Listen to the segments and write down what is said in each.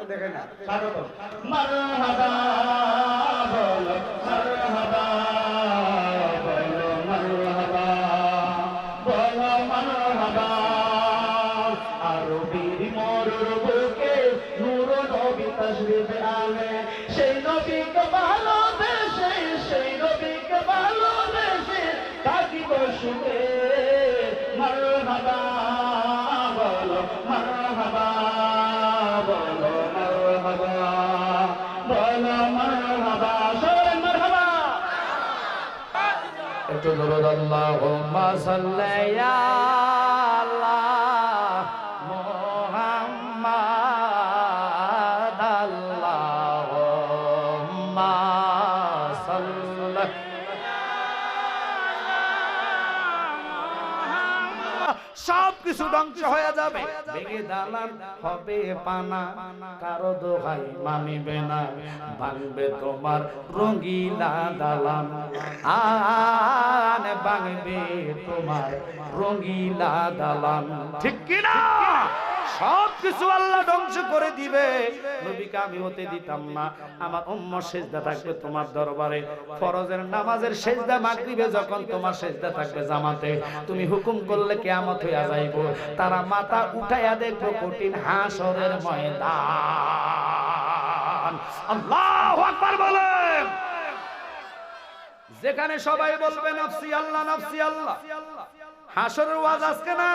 তুলে না স্বাগত মারহাবা বলো আল্লাহুম্মা সাল্লি আলা মুহাম্মাদ আল্লাহুম্মা সাল্লি সব কিছু ধ্বংস হয়ে যাবে। ভেঙে দালান হবে পানা কারও দোহাই মানিবে না। ভাঙবে তোমার রঙ্গিলা দালান। আন ভাঙবে তোমার রঙ্গিলা দালান। ঠিক সব কিছু আল্লাহ ধ্বংস করে দিবে। নবীকে আমি হতে দিতাম না। আমার উম্ম সেজদা থাকবে তোমার দরবারে। ফরজের নামাজের সেজদা মাগরিবে যখন তোমার সেজদা থাকবে জামাতে। তুমি হুকুম করলে কিয়ামত হইয়া যাইব। তারা মাথা উঠাইয়া দেখব কঠিন হাসরের ময়দান। আল্লাহু আকবার বলেন। যেখানে সবাই বলবে, নফসি আল্লাহ নফসি আল্লাহ। হাসরের ওয়াজ আজকে না,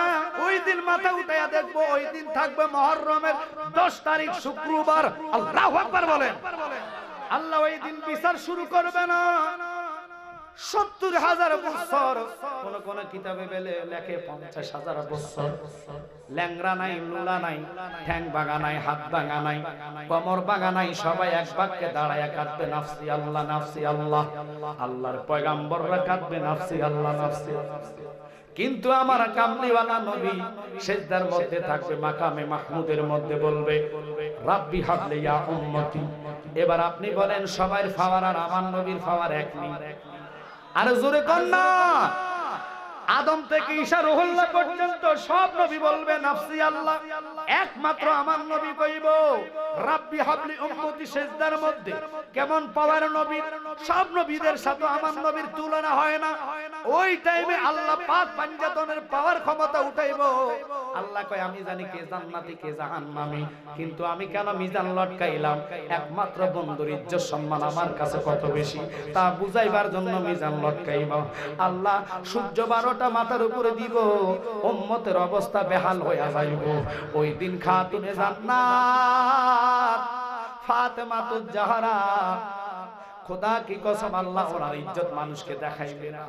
ওই দিন মাথা উঠাইয়া দেখব, ওই দিন থাকবে মহরমের দশ তারিখ শুক্রবার। আল্লাহ একবার বলেন। আল্লাহ ওই দিন বিচার শুরু করবে না। সত্তর হাজার বছর। কোন কোন কিতাবে বেলে লেখে পঞ্চাশ হাজার বছর। ল্যাংরা নাই নাই, ঠ্যাং বাগা নাই, হাত নাই, কমর নাই, সবাই এক বাক্যে দাঁড়ায় কাঁদবে, নাফসি আল্লাহ নাফসি আল্লাহ। আল্লাহর পয়গাম্বররা কাঁদবে, নাফসি আল্লাহ, নাফসি কিন্তু আমার কামলিওয়ালা নবী সেজদার মধ্যে থাকবে, মাকামে মাহমুদের মধ্যে বলবে, রাব্বি হাবলে ইয়া উম্মতি। এবার আপনি বলেন সবার ফাওয়ার আর আমার নবীর ফাওয়ার এক নেই। আর জোরে কন্যা আদম থেকে ঈশা রুহুল্লাহ পর্যন্ত সব নবী বলবে, নাফসি আল্লাহ, একমাত্র আমার নবী কইব। রাব্বি হাবলি উম্মতি সেজদার মধ্যে। কেমন পাওয়ার নবী? সব নবীদের সাথে আমার নবীর তুলনা হয় না। ওই টাইমে আল্লাহ পাক পাঞ্জাতনের পাওয়ার ক্ষমতা উঠাইব। আল্লাহ কয়, আমি জানি কে জান্নাতি, কে জাহান্নামী। কিন্তু আমি কেন মিজান লটকাইলাম? একমাত্র বন্ধুর ইজ্জত সম্মান আমার কাছে কত বেশি? তা বুঝাইবার জন্য মিজান লটকাইব। আল্লাহ সূর্য বারোটা মাথার উপরে দিব। উম্মতের অবস্থা বেহাল হইয়া যাইব। ওই দিন খাতুনে জান্নাত। খোদা কি কসম, আল্লাহ ওনার ইজ্জত মানুষকে দেখাইবে না।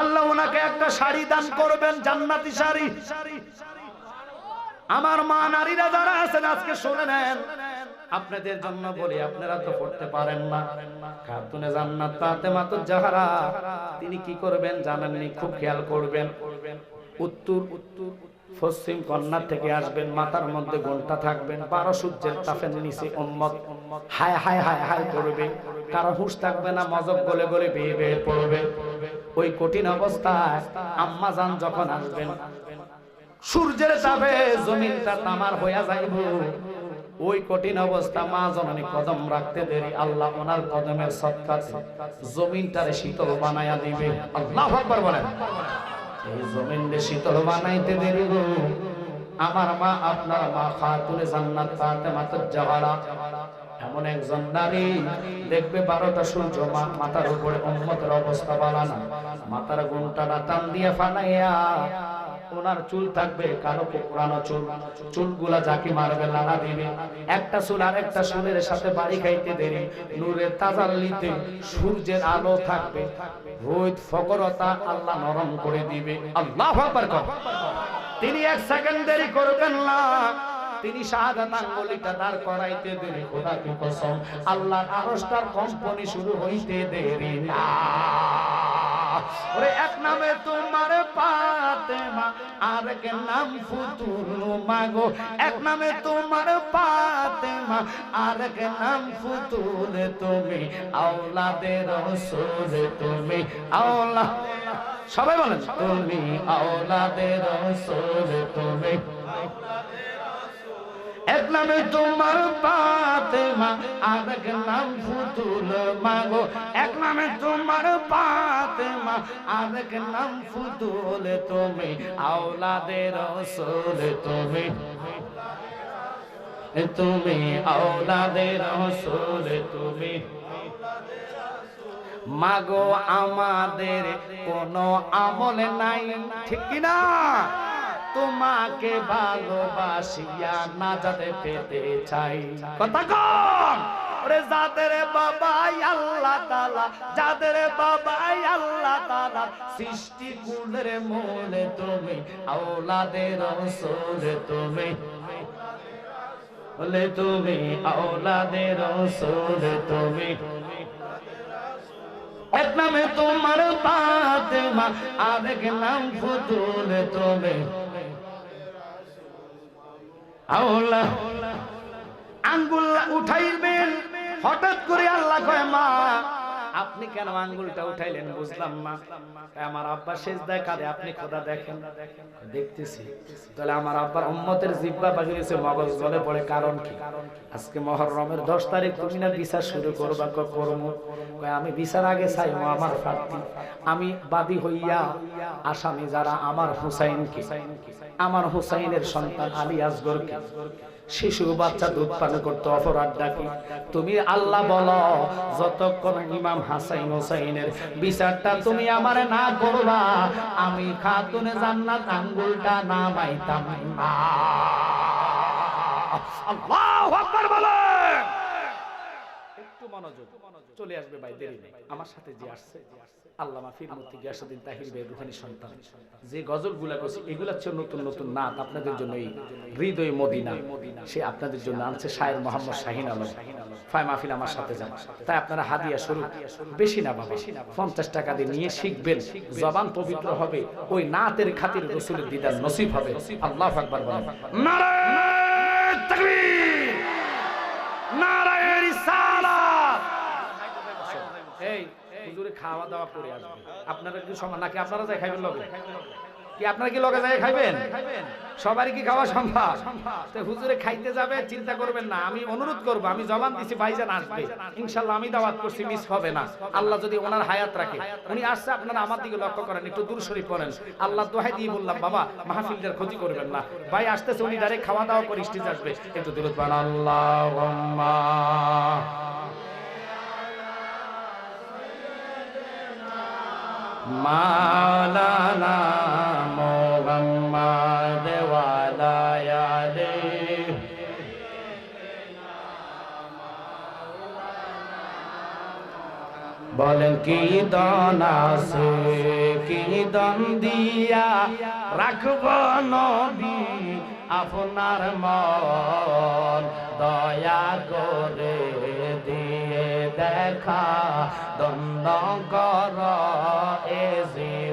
আল্লাহ ওনাকে একটা শাড়ি দান করবেন, জান্নাতি শাড়ি। আমার মা নারীরা যারা আছেন, আজকে শুনে নেন। আপনাদের জন্য বলি, আপনারা তো পড়তে পারেন না। খাতুনে জান্নাত ফাতেমা তো জাহারা। তিনি কি করবেন জানেননি, খুব খেয়াল করবেন। উত্তর উত্তর। পশ্চিম কন্যা থেকে আসবেন, মাথার মধ্যে ঘণ্টা থাকবেন, বারো সূর্যের তাপের নিচে উম্মত। হায় হায় হায় হায় করবে। কারও হুঁশ থাকবে না, মজব গলে গলে বেয়ে বেয়ে পড়বে ওই কঠিন অবস্থায় আম্মা যান যখন আসবেন, সূর্যের তাপে জমিনটা তামার হইয়া যাইব। ওই কঠিন অবস্থা মা জননী কদম রাখতে দেরি, আল্লাহ ওনার কদমের সৎকার জমিনটারে শীতল বানায়া দিবে। আল্লাহ আকবার বলেন। শীতল বানাইতে দেরি গো। আমার মা, আপনার মা খাতুনে জান্নাত ফাতেমা জাহারা এমন একজন নারী, দেখবে বারোটা সূর্য মাথার উপরে অবস্থা বালানা। মাথার গুণটা টান দিয়ে ফানাইয়া ওনার চুল থাকবে কালো কোকড়ানো চুল। চুলগুলা যাকে মারবে লালা দিবে। একটা চুল আর একটা চুলের সাথে বাড়ি খাইতে দেরি। নূরের তাজাল্লিতে সূর্যের আলো থাকবে। রোদ ফকরতা আল্লাহ নরম করে দিবে। আল্লাহ। তিনি এক সেকেন্ড দেরি করবেন না। তিনি শাহাদাত আঙ্গুলিটা দাঁড় করাইতে দেরি। খোদা কি কসম। আল্লাহর আরশটার কম্পনি শুরু হইতে দেরি না। ওরে এক নামে তোমার পাতেমা আর এক নাম ফুতুল মাগো। এক নামে তোমার পাতেমা আর এক নাম ফুতুল তুমি। আওলাদের রসুল তুমি, আওলা সবাই বলেন, তুমি আওলাদের রসুল তুমি। এক নামে তোমার পাতেমা নাম ফুতুল মাগো। এক নামে তোমার পাতেমা নাম ফুতুল তুমি আওলাদের রসুল তুমি। তুমি আওলাদের রসুল তুমি। মাগো, আমাদের কোনো আমল নাই, ঠিক কি না তোমাকে ভালোবাসিয়া না যাতে পেতে চাই। যাদের বাবাই আল্লাহ তালা যাদের বাবাই আল্লাহ তালা সৃষ্টি মূলে তুমি, আওলাদের তুমি, বলে তুমি, আওলাদের রসুল তুমি। এক নামে তোমার পাতেমা আরেক নাম ফুতুল তুমি। আঙ্গুল উঠাইবেন হঠাৎ করে আল্লাহ কয় মা আপনি কেন আঙ্গুলটা উঠাইলেন বুঝলাম না। আমার আব্বা শেষ দেখারে আপনি খোদা দেখেন। দেখতেছি। তাহলে আমার আব্বার উম্মতের জিব্বা বাহিরেছে মগজ গলে পড়ে, কারণ কি? আজকে মহররমের দশ তারিখ, তুমি না বিচার শুরু করবা? ক করম। আমি বিচার আগে চাই ও আমার প্রার্থী। আমি বাদী হইয়া আসামি যারা আমার হুসাইনকে, আমার হুসাইনের সন্তান আলী আসগরকে শিশু বাচ্চা দুধ পান করতে অপরাধ ডাকি। তুমি আল্লাহ বলো যতক্ষণ ইমাম হাসাইন হোসাইনের বিচারটা তুমি আমারে না করবা আমি খাতুনে জান্নাত আঙ্গুলটা নামাইতাম না। আল্লাহু আকবার বলেন। একটু মনোযোগ চলে আসবে ভাই দেরি নেই। আমার সাথে যে আসছে নতুন নতুন নাত আপনাদের হৃদয় সে আপনাদের জন্য শাহিন আমার সাথে তাই আপনারা হাদিয়া বেশি না পঞ্চাশ টাকা দিয়ে নিয়ে শিখবেন। জবান পবিত্র হবে। ওই নাতের খাতির রসুলের দিদার নসিব হবে। আল্লাহ আকবার হুজুরে খাওয়া দাওয়া করে আসবে। আপনারা কি সমান নাকি আপনারা যাই খাইবেন লগে? কি আপনারা কি লগে যাই খাইবেন? সবারই কি খাওয়া সম্ভব? তো হুজুরে খাইতে যাবে চিন্তা করবেন না। আমি অনুরোধ করব আমি জবান দিছি ভাইজান আসবে। ইনশাআল্লাহ আমি দাওয়াত করছি মিস হবে না। আল্লাহ যদি ওনার হায়াত রাখে। উনি আসছে আপনারা আমার দিকে লক্ষ্য করেন একটু দূর শরীফ পড়েন। আল্লাহ দোহাই দিয়ে বললাম বাবা মাহফিলটার ক্ষতি করবেন না। ভাই আসতেছে উনি ডাইরেক্ট খাওয়া দাওয়া করে স্টেজ আসবে। একটু দূরত বান আল্লাহ বলেন, কি দন আছে? কি দন দিয়া রাখব নবী আপনার মন? দয়া করে দিয়ে দেখা দন্ড কর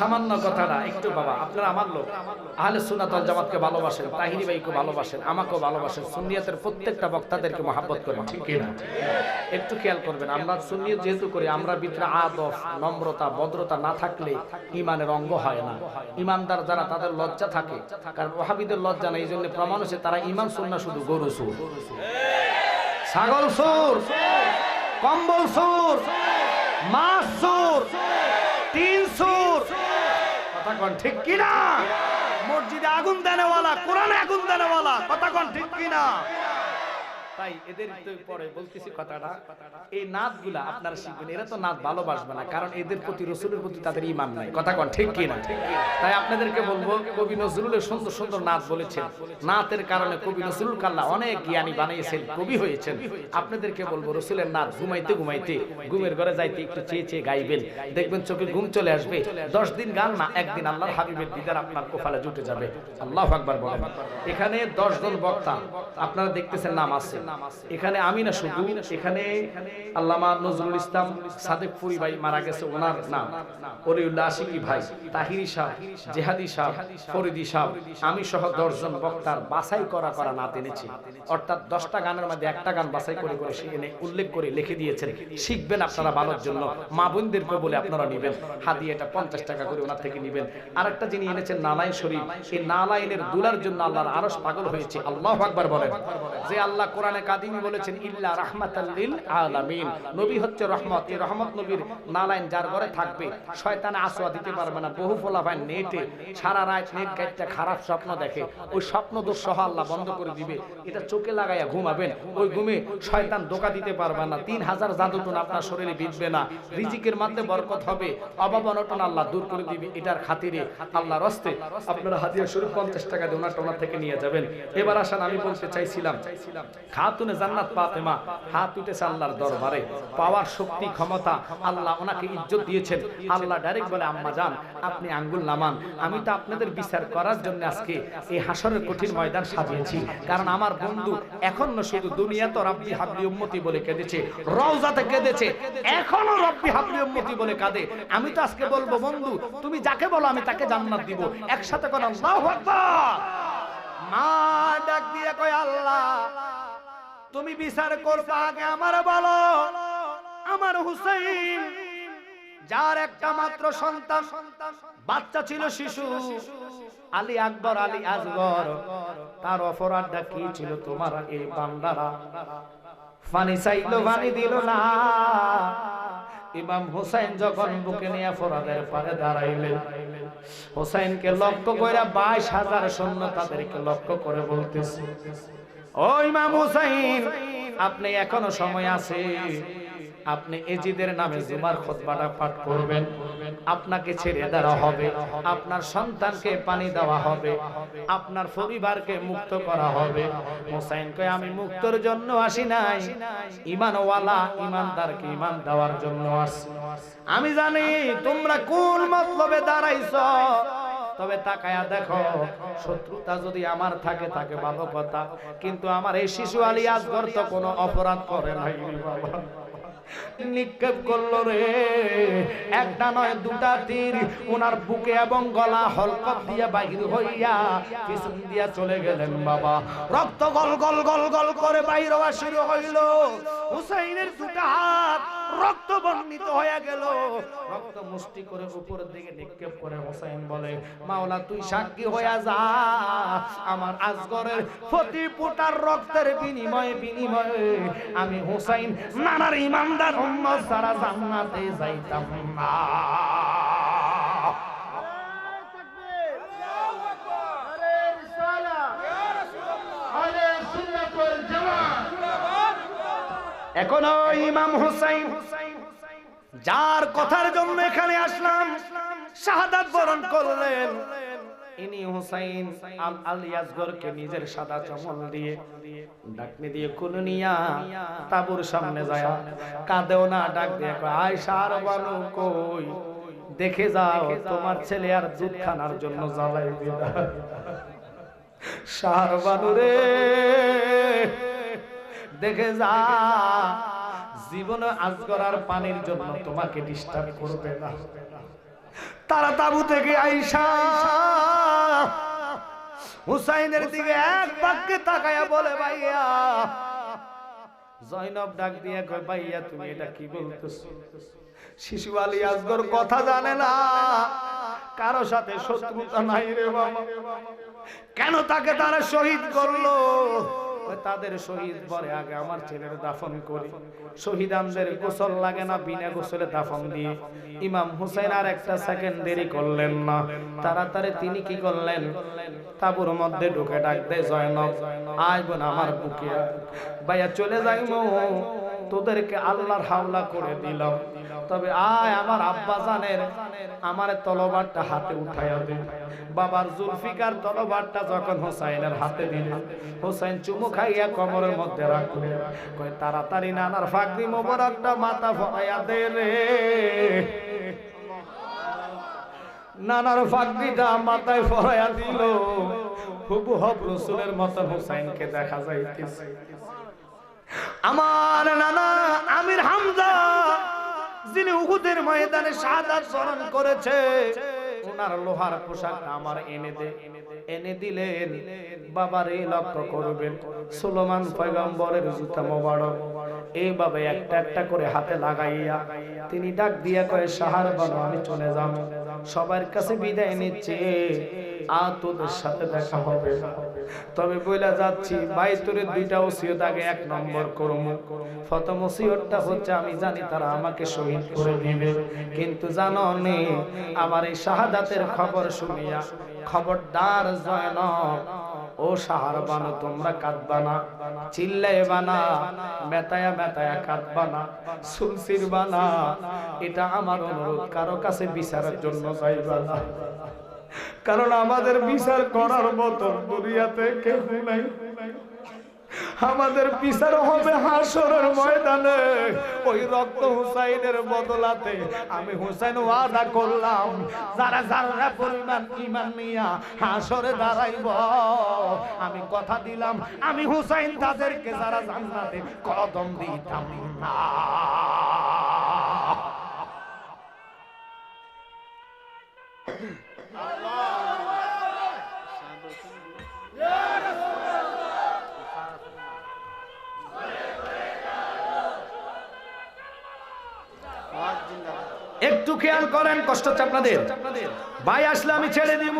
সামান্য কথাটা একটু বাবা, আপনারা আমার লোক। আহলে সুনাতল জামাতকে ভালোবাসেন, তাহিরি ভাইকে ভালোবাসেন, আমাকেও ভালোবাসেন, সুন্নিয়তের প্রত্যেকটা বক্তাদেরকে মহাব্বত করেন ঠিক কিনা? একটু খেয়াল করবেন, আমরা সুন্নিয়ত যেহেতু করি, আমরা ভিতরে আদব, নম্রতা, ভদ্রতা না থাকলে ইমানের অঙ্গ হয় না। ইমানদার যারা, তাদের লজ্জা থাকে। কারণ ওহাবিদের লজ্জা নেই এই জন্য প্রমাণ হচ্ছে তারা ইমান সুন্না শুধু গরু সুর। ছাগল সুর, কম্বল সুর, মাছ সুর তিন সুর কথা ঠিক কিনা? মসজিদে আগুন দেনেওয়ালা কোরআনে আগুন দেনেওয়ালা কথা কন ঠিক কিনা? তাই এদের তো পরে বলতেছি কথাটা এই নাচগুলা আপনারা শিখবেন এরা তো নাচ ভালোবাসবে না কারণ এদের প্রতি রসুলের প্রতি তাদের ইমান নাই। কথা কন ঠিক কি না তাই আপনাদেরকে বলব কবি নজরুলের সুন্দর সুন্দর নাচ বলেছেন। নাচের কারণে কবি নজরুল কাল্লা অনেক জ্ঞানী বানিয়েছেন কবি হয়েছেন। আপনাদেরকে বলব রসুলের নাচ ঘুমাইতে ঘুমাইতে ঘুমের ঘরে যাইতে একটু চেয়ে চেয়ে গাইবেন। দেখবেন চোখে ঘুম চলে আসবে। দশ দিন গান না একদিন আল্লাহর হাবিবের দিদার আপনার কোফালে জুটে যাবে আল্লাহ আকবার বলেন। এখানে দশ জন বক্তা আপনারা দেখতেছেন নাম আছে এখানে আমি না শুধু। এখানে আল্লামা নজরুল ইসলাম সাদেক ফুরি ভাই মারা গেছে ওনার নাম। অলিউল্লাহ আশিকি ভাই তাহিরি শাহ জেহাদি শাহ ফরিদি শাহ আমি সহ দশজন বক্তার বাছাই করা করা না এনেছি। অর্থাৎ দশটা গানের মধ্যে একটা গান বাছাই করে করে সেখানে উল্লেখ করে লিখে দিয়েছেন। শিখবেন আপনারা ভালোর জন্য মা বোনদেরকে বলে আপনারা নেবেন। হাদিয়ে এটা পঞ্চাশ টাকা করে ওনার থেকে নেবেন। আরেকটা যিনি এনেছেন নালাইন শরীফ এই নালাইনের দুলার জন্য আল্লাহর আরশ পাগল হয়েছে। আল্লাহ আকবার বলেন। যে আল্লাহ কোরআনে কাদিমি বলেছেন, ইল্লা রাহমাতাল্লিল আলামিন। নবী হচ্ছে রহমত। এই রহমত নবীর নালাইন যার ঘরে থাকবে, শয়তানে আসোয়া দিতে পারবে না। বহু ফলাফায় নেটে, সারা রাত নেট গাইডটা খারাপ স্বপ্ন দেখে। ওই স্বপ্ন দোষ সহ আল্লাহ বন্ধ করে দিবে। এটা চোখে লাগাইয়া ঘুমাবেন। ওই ঘুমে শয়তান ধোকা দিতে পারবে না। তিন হাজার জাদুটন আপনার শরীরে বিঁধবে না। রিজিকের মধ্যে বরকত হবে। অভাব অনটন আল্লাহ দূর করে দিবে এটার খাতিরে। আল্লাহর হস্তে আপনারা হাদিয়া শরীফ পঞ্চাশ টাকা দিয়ে ওনার টোনার থেকে নিয়ে যাবেন। এবার আসেন, আমি বলতে চাইছিলাম খাতুনে জান্নাত পাতেমা হাত উঠেছে আল্লাহর দরবারে। পাওয়ার শক্তি, ক্ষমতা, আল্লাহ ওনাকে ইজ্জত দিয়েছেন। আল্লাহ ডাইরেক্ট বলে, আম্মা যান, আপনি আঙ্গুল নামান। আমি তো আপনাদের বিচার করার জন্য আজকে এই হাসরের কঠিন ময়দান সাজিয়েছি। কারণ আমার বন্ধু এখন না শুধু দুনিয়া তো রব্বি হাবলি উম্মতি বলে কেঁদেছে, রওজাতে কেঁদেছে, এখনও রব্বি হাবলি উম্মতি বলে কাঁদে। আমি তো আজকে বলব, বন্ধু, তুমি যাকে বলো, আমি তাকে জান্নাত দিব। একসাথে কোন আল্লাহু আকবার! মা ডাক দিয়ে কয়, আল্লাহ তুমি বিচার করবা আগে আমার বলো। আমার হুসাইন, যার একটা মাত্র সন্তান, বাচ্চা ছিল শিশু, আলী আকবর আলী আজগর, তার অপরাধটা কি ছিল তোমার এই বান্দারা? পানি চাইলো পানি দিল না। ইমাম হোসেন যখন বুকে নিয়ে অপরাধের পারে দাঁড়াইলেন হোসেনকে লক্ষ্য করে বাইশ হাজার সৈন্য তাদেরকে লক্ষ্য করে বলতেছে আপনি এখনও সময় আছে। আপনি এজিদের নামে জুমার খুতবাটা পাঠ করবেন। আপনাকে ছেড়ে দেওয়া হবে। আপনার সন্তানকে পানি দেওয়া হবে। আপনার পরিবারকে মুক্ত করা হবে। হোসাইন আমি মুক্তর জন্য আসি নাই। ইমানওয়ালা ইমানদারকে ইমান দেওয়ার জন্য আসি আমি জানি তোমরা কোন মতলবে দাঁড়াইছো। তবে তাকায়া দেখো, শত্রুতা যদি আমার থাকে থাকে ভালো কথা। কিন্তু আমার এই শিশু আলী আসগর তো কোনো অপরাধ করে নাই। নিক্ষেপ করল রে। একটা নয়, দুটা তীর ওনার বুকে এবং গলা হলকত দিয়ে বাহির হইয়া পিছন দিয়া চলে গেলেন বাবা। রক্ত গল গল গল গল করে বাইর হওয়া শুরু হইল। হুসাইনের দুটা হাত রক্ত বর্ণিত হয়ে গেল। রক্ত মুষ্টি করে উপরের দিকে নিক্ষেপ করে হোসাইন বলে, মাওলা, তুই সাক্ষী হয়ে যা। আমার আজগরের প্রতি ফুটার রক্তের বিনিময়ে বিনিময়ে আমি হোসাইন নানার ইমানদার উম্মত সারা জান্নাতে যাইতাম না। এখনও ইমাম হুসাইন, যার কথার জন্য এখানে আসলাম, শাহাদাত বরণ করলেন। নিজের দিয়ে দিয়ে সামনে যায়। কাঁদেও না, ডাক দিয়ে কই? দেখে যাও, তোমার ছেলে আর দুধ খানার জন্য জ্বালাই বিদায় সার বানু রে দেখে যা। জীবনে আজগর আর পানির জন্য তোমাকে ডিস্টার্ব করবে না। তারা তাবু থেকে আইসা। হুসাইনের দিকে এক বাক্যে তাকায়া বলে, ভাইয়া। জয়নব ডাক দিয়ে কয়, ভাইয়া, তুমি এটা কি বলতেছো? শিশু আলী আজগর কথা জানে না। কারও সাথে শত্রুতা নাই রে বাবা। কেন তাকে তারা শহীদ করল? তাদের শহীদ পরে আগে আমার ছেলের দাফন করি। শহীদানদের গোসল লাগে না, বিনা গোসলে দাফন দিয়ে। ইমাম হুসেন আর একটা সেকেন্ড দেরি করলেন না। তাড়াতাড়ি তিনি কি করলেন? তাবুর মধ্যে ঢুকে ডাক দেয় জয়নব, আয় বোন, আমার বুকে ভাইয়া চলে যাই তোদেরকে আল্লাহর হাওলা করে দিলাম। তবে আয় আমার আব্বা জানের আমার তলবারটা হাতে উঠাইয়া দে। বাবার জুলফিকার তলবারটা যখন হোসাইনের হাতে দিলে, হোসাইন চুমু খাইয়া কমরের মধ্যে রাখলে, কয়, তাড়াতাড়ি নানার ফাগরি মোবারকটা মাথা ফরাইয়া দে রে। নানার ফাগরিটা মাথায় ফরাইয়া দিল। হুবু হব রসুলের মতন হোসাইনকে দেখা যাইতেছে। আমার নানা আমির হামজা, যিনি উহুদের ময়দানে সাদা চরণ করেছে, ওনার লোহার পোশাক আমার এনে দে। এনে দিলেন, বাবার, লক্ষ্য করবেন, সুলমান পয়গম্বরের জুতা মোবারক। এইভাবে একটা একটা করে হাতে লাগাইয়া তিনি ডাক দিয়া কয়ে, সাহার বানো, আমি চলে যাব সবার কাছে বিদায় নিচ্ছে। আর তোদের সাথে দেখা হবে। তবে বইলা যাচ্ছি বাইতুরের দুইটা ওসিয়ত আগে এক নম্বর করম। প্রথম ওসিয়তটা হচ্ছে, আমি জানি তারা আমাকে শহীদ করে দিবে। কিন্তু জানো নে, আমার এই শাহাদাতের খবর শুনিয়া খবরদার জয়নব ও সাহার বানো তোমরা কাঁদবানা চিল্লাই বানা, মেতায়া মেতায়া কাঁদবানা সুলসির বানা, এটা আমার অনুরোধ। কারও কাছে বিচারের জন্য যাইবানা কারণ আমাদের বিচার করার মতো দুনিয়াতে কেউ নাই। আমাদের বিচার হবে হাসরের ময়দানে। ওই রক্ত হুসাইনের বদলাতে আমি হুসাইন ওয়াদা করলাম, যারা যারা পরিমাণ ইমান নিয়া হাসরে দাঁড়াইব, আমি কথা দিলাম, আমি হুসাইন তাদেরকে যারা জান্নাতে কদম দিতাম না একটু খেয়াল করেন, কষ্ট হচ্ছে আপনাদের। ভাই আসলে আমি ছেড়ে দিব।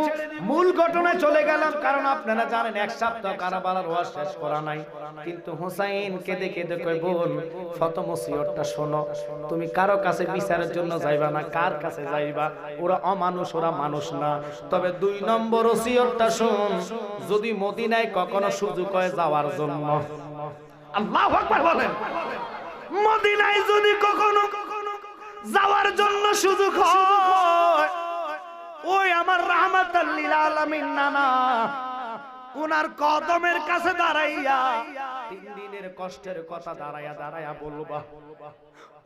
মূল ঘটনায় চলে গেলাম, কারণ আপনারা জানেন, এক সপ্তাহ কারাবালার ওয়াজ শেষ করা নাই। কিন্তু হোসাইন কেঁদে কেঁদে কই বোন ওসিয়তটা শোনো। তুমি কারও কাছে বিচারের জন্য যাইবা না, কার কাছে যাইবা? ওরা অমানুষ, ওরা মানুষ না। তবে দুই নম্বর ওসিয়তটা শোন, যদি মদিনায় কখনো সুযোগ হয় যাওয়ার জন্য। আল্লাহু আকবার বলেন। মদিনায় যদি কখনো যাওয়ার জন্য সুযোগ ওই আমার রাহমাত আলামিন নানা, উনার কদমের কাছে দাঁড়াইয়া, তিন দিনের কষ্টের কথা দাঁড়াইয়া দাঁড়াইয়া বলবা,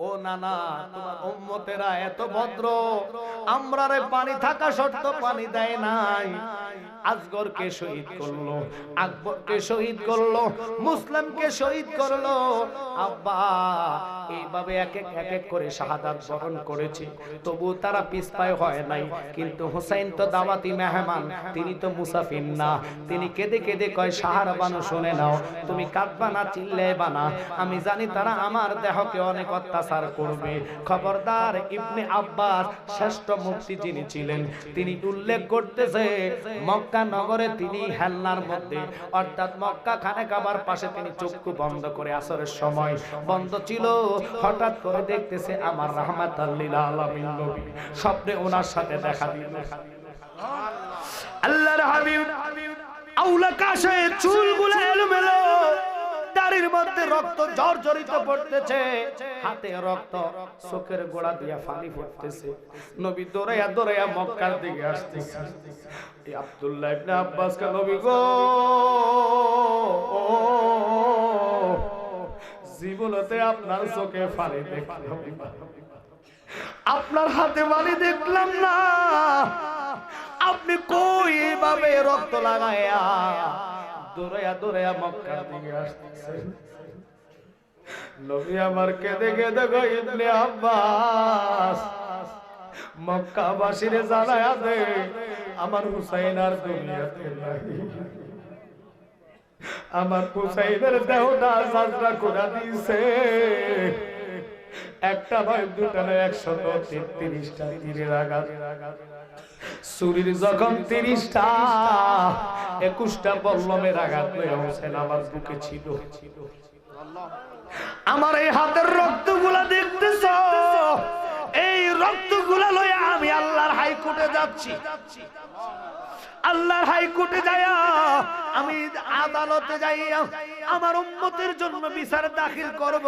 ও নানা, তোমার উম্মতেরা এত ভদ্র, আমরা রে পানি থাকা সত্ত্বেও পানি দেয় নাই। আজগরকে শহীদ করল, আকবরকে শহীদ করল, মুসলিমকে শহীদ করল। আব্বা এইভাবে এক এক এক এক করে শাহাদাত বরণ করেছে। তবু তারা হয় নাই। কিন্তু হোসেন তো দাওয়াতি মেহমান, তিনি তো মুসাফির না। তিনি কেঁদে কেঁদে কয় বানু, শুনে নাও, তুমি কাঁদবা না চিল্লে বানা আমি জানি তারা আমার দেহকে অনেক অত্যাচার করবে। খবরদার ইবনে আব্বাস শ্রেষ্ঠ মুক্তি যিনি ছিলেন, তিনি উল্লেখ করতেছে, মক্কা নগরে তিনি হেলনার মধ্যে, অর্থাৎ মক্কা খানে কাবার পাশে তিনি চক্ষু বন্ধ করে আসরের সময় বন্ধ ছিল। হঠাৎ করে দেখতেছে আমার রহমাত আলামিন নবী। স্বপ্নে ওনার সাথে দেখা দিল। আল্লাহর হাবিব, আউলা কাশে চুলগুলো এলোমেলো মধ্যে রক্ত জর্জরিত পড়তেছে, হাতে রক্ত, চোখের গোড়া পড়তেছে নবী আব্দুল্লাহ আব্বাস কা নবী গো জীবনতে আপনার চোখে ফানি দেখলাম। আপনার হাতে বালি দেখলাম না। আপনি কই এভাবে রক্ত লাগায়া দৌড়াইয়া দৌড়াইয়া মক্কার দিকে আসতেছেন? নবী আমার কেঁদে কেঁদে গো ইবনে আব্বাস, মক্কাবাসীরে জানায়া দে, আমার হুসাইন আর দুনিয়াতে নাই। আমার হুসাইনের দেহটা সাজরা করে দিছে একটা নয় দুটা নয় একশত তেত্রিশটা তীরের আঘাত। সুরির যখন তিরিশটা একুশটা বল্লমের আঘাত হোসেন আমার বুকে ছিল। আমার এই হাতের রক্তগুলা দেখতেছ? এই রক্তগুলা লইয়া আমি আল্লাহর হাইকোর্টে যাচ্ছি। আল্লাহর হাইকোর্টে যাইয়া আমি আদালতে যাইয়া আমার উম্মতের জন্য বিচার দাখিল করব।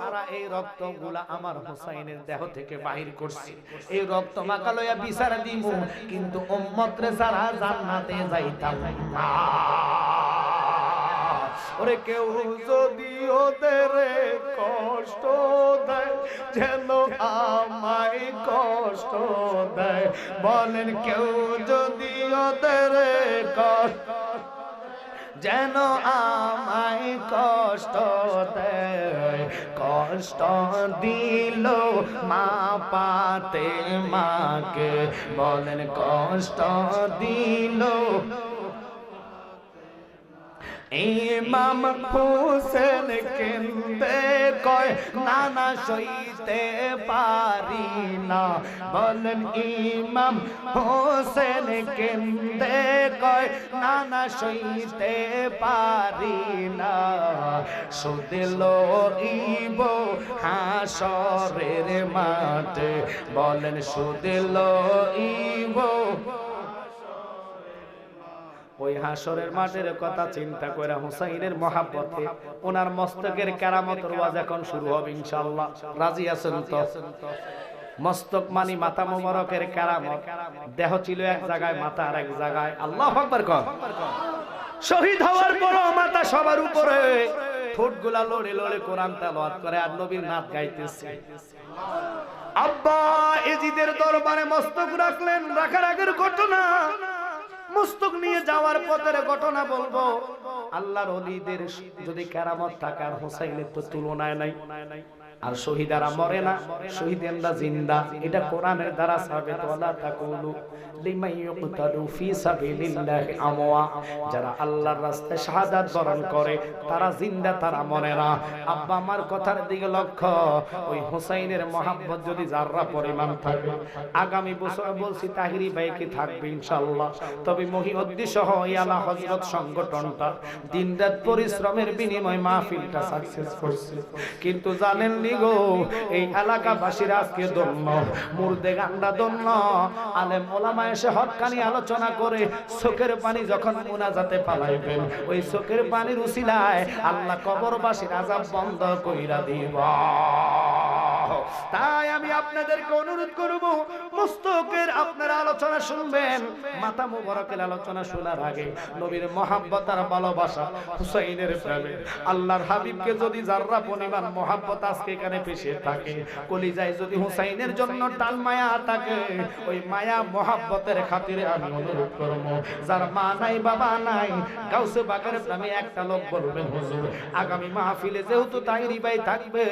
কারা এই রক্তগুলা আমার হোসাইনের দেহ থেকে বাহির করছে? এই রক্ত মাখা লইয়া বিচার দিব কিন্তু উম্মতরে সারা জান্নাতে যাইতাম না। ওরে কেউ যদি ওদের কষ্ট দেয়, যেন আমায় কষ্ট দেয়। বলেন কেউ যদি ওদের কষ্ট যেন আমায় কষ্ট দেয়। কষ্ট দিল মা পাতে মাকে। বলেন কষ্ট দিল ইমাম হোসেন কেন্দে কয়, নানা সইতে পারি না। বলেন, ইমাম হোসেন কেন্দে কয়, নানা সইতে পারি না। সুদিল ইব হাসরের মাঠে বলেন, সুদিল ইব ওই হাসরের মাঠের কথা চিন্তা করে হুসাইনের মহাব্বতে ওনার মস্তকের কেরামত ওয়াজ এখন শুরু হবে ইনশাআল্লাহ। রাজি আছেন তো? মস্তক মানি মাথা মোবারকের কেরামত। দেহ ছিল এক জায়গায়, মাথা আর এক জায়গায়। আল্লাহ আকবার কর শহীদ হওয়ার পর মাথা সবার উপরে। ঠোঁটগুলা লড়ে লড়ে কোরআন তেলাওয়াত করে আর নবীর নাচ গাইতেছে। আব্বা, এজিদের দরবারে মস্তক রাখলেন, রাখার আগের ঘটনা। মস্তক নিয়ে যাওয়ার পথের ঘটনা বলব। আল্লাহর অলিদের যদি কেরামত থাকে আর হোসাইনের তো তুলনায় নাই। আর শহীদারা মরে না, শহীদেনরা জিন্দা। এটা কোরআনের দ্বারা সাবিত। ওয়ালা তাকুলু লিমান ইউকতালু ফি আমওয়া। যারা আল্লাহর রাস্তায় শাহাদাত বরণ করে, তারা জিন্দা, তারা মরে না। আব্বা আমার কথার দিকে লক্ষ্য। ওই হোসাইনের যদি পরিমাণ থাকে, আগামী বছর বলছি তাহিরি থাকবে ইনশাআল্লাহ। তবে মহিউদ্দি সহ ইয়ালা হযরত সংগঠনটা দিনরাত পরিশ্রমের বিনিময় মাহফিলটা সাকসেস করছে। কিন্তু জানেন গো, এই এলাকাবাসীর আজকে দন্য মুর্দে গান্ডা দন্য আলে মোলামা এসে হকানি আলোচনা করে চোখের পানি যখন মুনাজাতে পালাইবেন ওই চোখের পানির উসিলায় আল্লাহ কবরবাসীর আজাব বন্ধ কইরা দিব। তাই আমি আপনাদেরকে অনুরোধ করব, মস্তকের আপনারা আলোচনা শুনবেন। মাথা মুবারকের আলোচনা শোনার আগে নবীর মহাব্বত আর ভালোবাসা হুসাইনের প্রেমে। আল্লাহর হাবিবকে যদি যাররা পরিমাণ মহাব্বত আজকে এখানে পেশে থাকে, কলিজায় যদি হুসাইনের জন্য টান মায়া থাকে, ওই মায়া মহাব্বতের খাতিরে আমি অনুরোধ করব। যার মা নাই, বাবা নাই, গাউসে বাগের প্রেমে একটা লোক বলবেন, হুজুর, আগামী মাহফিলে যেহেতু তাই ভাই থাকবে,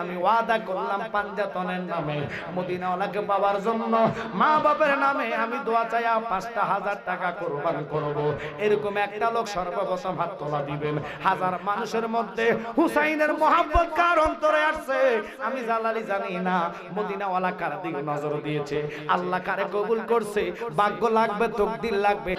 আমি ওয়াদা করলাম পাঞ্জাতনের নামে মদিনাওয়ালাকে পাওয়ার জন্য মা বাবার নামে আমি দোয়া চাইয়া পাঁচটা হাজার টাকা কোরবান করব। এরকম একটা লোক সর্বপ্রথম হাত তোলা দিবেন। হাজার মানুষের মধ্যে হুসাইনের কার অন্তরে আসছে? আমি জালালি জানি না। মদিনাওয়ালা কার দিকে নজর দিয়েছে? আল্লাহ কারে কবুল করছে? ভাগ্য লাগবে লাগবে।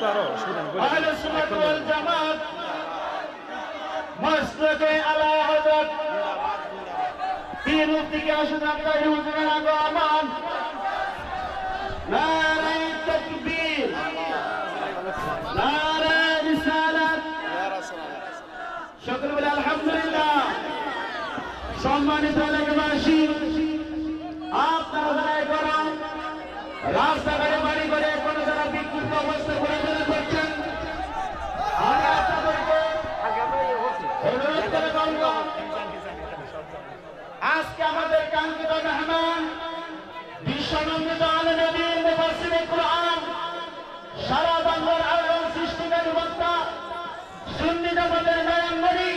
সুন্দর মতো আরও শুনেন আহলে সুন্নাত ওয়াল জামাত মসজিদে আলা হযরত পীর মুফতি কাশিম তাহিরি হুজুরের আগমন নারে তাকবীর নারে রিসালাত সকলে বলে আলহামদুলিল্লাহ সম্মানিত এলাকাবাসী আপনারা যারা এখন জগতের নয়নমণি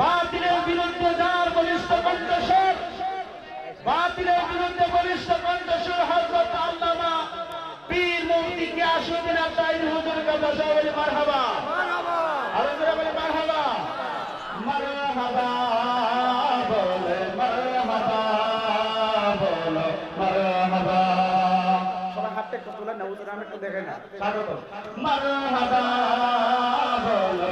বাতিলের বিরুদ্ধে যার বলিষ্ঠ কণ্ঠস্বর বাতিলের বিরুদ্ধে বিশ্বকণ্ঠসুর হযরত আল্লামা পীর মুফতি গিয়াসউদ্দিন আত্মাইর হুজুর কাছে সবাই মারহাবা। আরও জোরে বলে মারহাবা। মারহাবা বলে মারহাবা বলো মারহাবা। সবাই হাতটা একটু তুলে না হুজুর আমি একটু দেখে না স্বাগত। মারহাবা বলো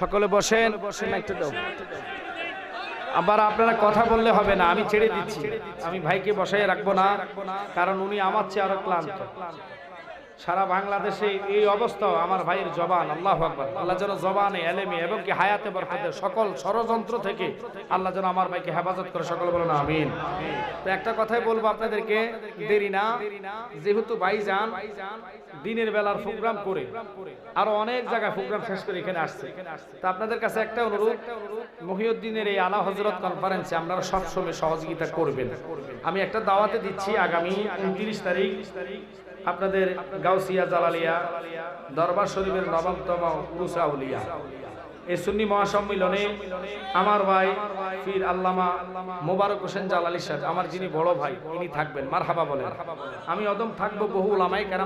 সকলে বসেন। বসেন একটু দাও। আবার আপনারা কথা বললে হবে না আমি ছেড়ে দিচ্ছি। আমি ভাইকে বসাই রাখব না কারণ উনি আমার চেয়ে আরও ক্লান্ত। সারা বাংলাদেশে এই অবস্থা আমার ভাইয়ের জবান, আল্লাহ আকবর। আল্লাহ যেন জবানে, এলেমে এবং কি হায়াতে বরকতে সকল ষড়যন্ত্র থেকে আল্লাহ যেন আমার ভাইকে হেফাজত করে। সকল বলেন, আমিন। তো একটা কথাই বলব আপনাদেরকে, দেরি না। যেহেতু ভাই যান দিনের বেলার প্রোগ্রাম করে, আরও অনেক জায়গায় প্রোগ্রাম শেষ করে এখানে আসছে। তো আপনাদের কাছে একটা অনুরোধ, মহিউদ্দিনের এই আলা হজরত কনফারেন্সে আপনারা সবসময় সহযোগিতা করবেন। আমি একটা দাওয়াতে দিচ্ছি আগামী উনত্রিশ তারিখ। আপনাদের গাউসিয়া জালালিয়া, দরবার শরীফের নবমতম উরুসা উলিয়া এই সুন্নি মহাসম্মিলনে আমার ভাই ফির আল্লামা মোবারক হোসেন জালালি সাহেব, আমার যিনি বড় ভাই, ইনি থাকবেন। মারহাবা বলেন। আমি অদম থাকব বহু ওলামাই কেরাম।